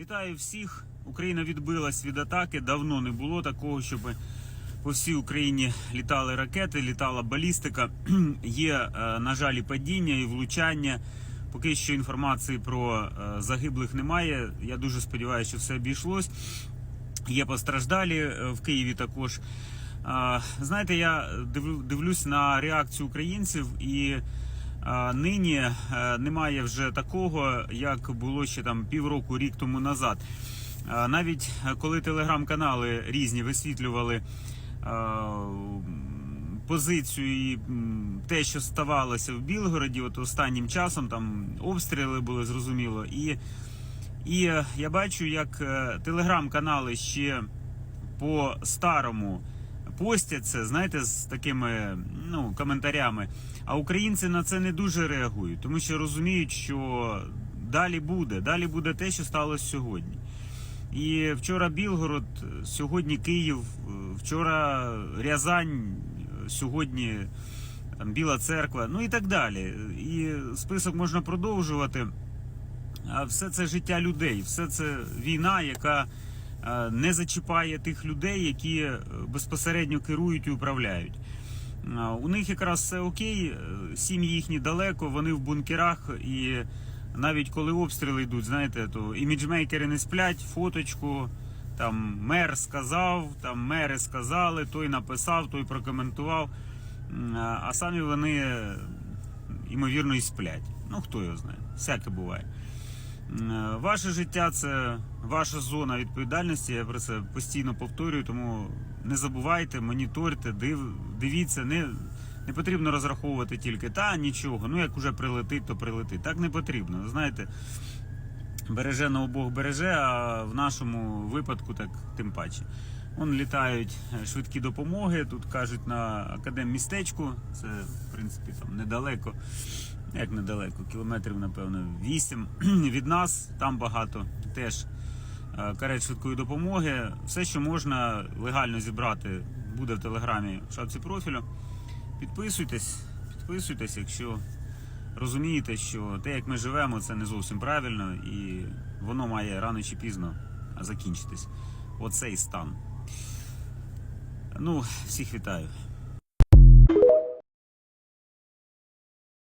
Вітаю всіх. Україна відбилась від атаки. Давно не було такого, щоб по всій Україні літали ракети, літала балістика. Є, е, на жаль, і падіння, і влучання. Поки що інформації про е, загиблих немає. Я дуже сподіваюся, що все обійшлось. Є постраждалі е, в Києві також. Знаєте, я дивлю- дивлюсь на реакцію українців, і нині е, немає вже такого, як було ще там півроку, рік тому назад. Навіть е, коли телеграм-канали різні висвітлювали позицію і те, що ставалося в Білгороді, от останнім часом там обстріли були зрозуміло, і і е, я бачу, як е, телеграм-канали ще по старому постять це, знаєте, з такими ну, коментарями. А українці на це не дуже реагують, тому що розуміють, що далі буде, далі буде те, що сталося сьогодні. І вчора Білгород, сьогодні Київ, вчора Рязань, сьогодні там, Біла Церква, ну і так далі. І список можна продовжувати. А все це життя людей, все це війна, яка не зачіпає тих людей, які е, безпосередньо керують і управляють. Е, У них якраз все окей, е, сім'ї їхні далеко, вони в бункерах, і навіть коли обстріли йдуть, знаєте, то іміджмейкери не сплять, фоточку. Там мер сказав, там мери сказали, той написав, той прокоментував. А самі вони, е, ймовірно, і сплять. Ну, хто його знає, всяке буває. Е, Ваше життя це ваша зона відповідальності. Я про це постійно повторюю, тому не забувайте, моніторте, див, дивіться, не, не потрібно розраховувати тільки та нічого. Ну як уже прилетить, то прилетить. Так не потрібно. Знаєте, береже на обох береже, а в нашому випадку так тим паче. Вон літають е, швидкі допомоги. Тут кажуть на академмістечку. Це в принципі там недалеко. Як недалеко, кілометрів, напевно, 8 від нас, там багато теж карет швидкої допомоги. Все, що можна легально зібрати, буде в телеграмі в шапці профілю. Підписуйтесь, підписуйтесь, якщо розумієте, що те, як ми живемо, це не зовсім правильно, і воно має рано чи пізно закінчитись. Оцей стан. Ну, всіх вітаю.